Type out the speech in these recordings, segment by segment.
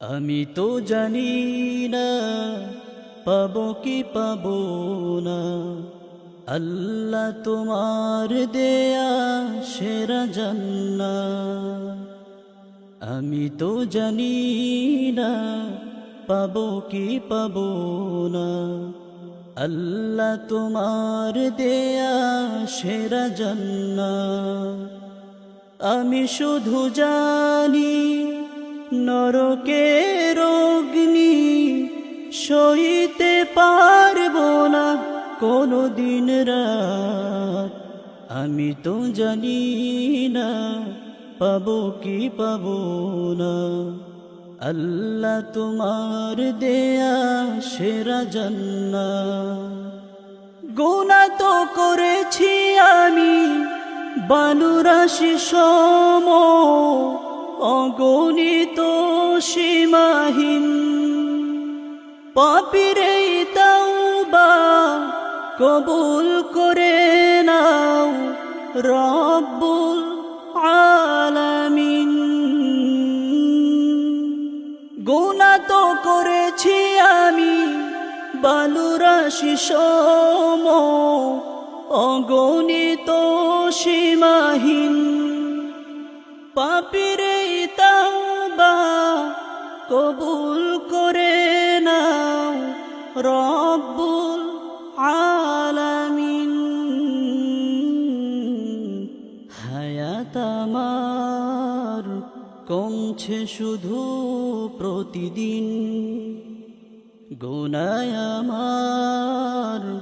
আমি তো জানি না, পাবো কি পাবো না। আল্লাহ তোমার দেয়া সেরা জান্না। আমি তো জানি না, পাবো কি পাবো না। আল্লাহ তোমার দেয়া সেরা জান্না। আমি শুধু জানি নরকের অগ্নি সইতে পারব না কোনো দিন রাত। আমি তো জানি না পাবো কি পাবো না। আল্লাহ তোমার দেয়া সেরা জান্না গুণা তো করেছি আমি বালুরাশি সম। অগণিত সীমাহীন। পাপিরে তাওবা কবুল করে নাও রব্বুল আলামিন। গুণা তো করেছি আমি বালুরাশি সম অগণিত সীমাহীন। পাপিরে রব্বুল আলামিন। হায়াত আমার কমছে শুধু প্রতিদিন। গোনায় আমার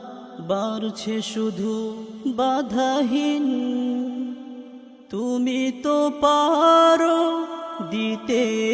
বাড়ছে শুধু বাধাহীন। তুমি তো পারো দিতে।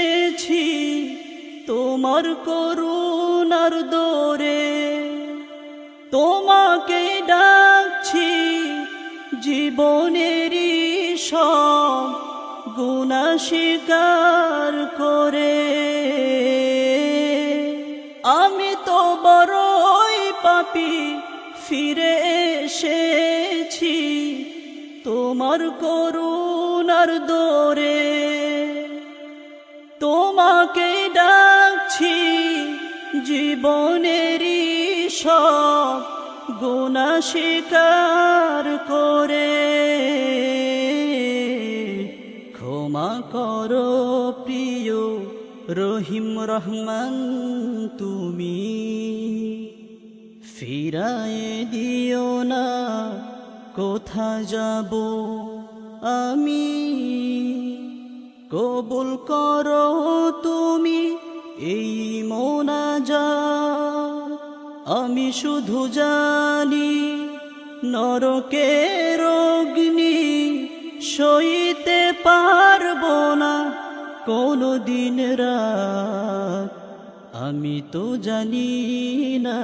তোমার করুণার দোরে, তোমাকে ডাকছি জীবনেরই সব গুণা স্বীকার করে। আমি তো বড়ই পাপি, ফিরে এসেছি তোমার করুণার দোরে। তোমাকে ডাকছি জীবনেরই সব গুণা স্বীকার করে। ক্ষমা করো প্রিয় রহিম রহমান, তুমি ফিরায় দিও না, কোথা যাব আমি? কবুল করো তুমি এই মোনাজা আমি শুধু জানি নরকের অগ্নি সইতে পারব না কোনো দিন রাত। আমি তো জানি না,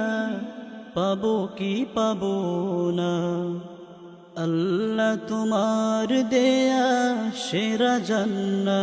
পাবো কি পাবো না। আল্লাহ তোমার দেয়া সেরা জান্না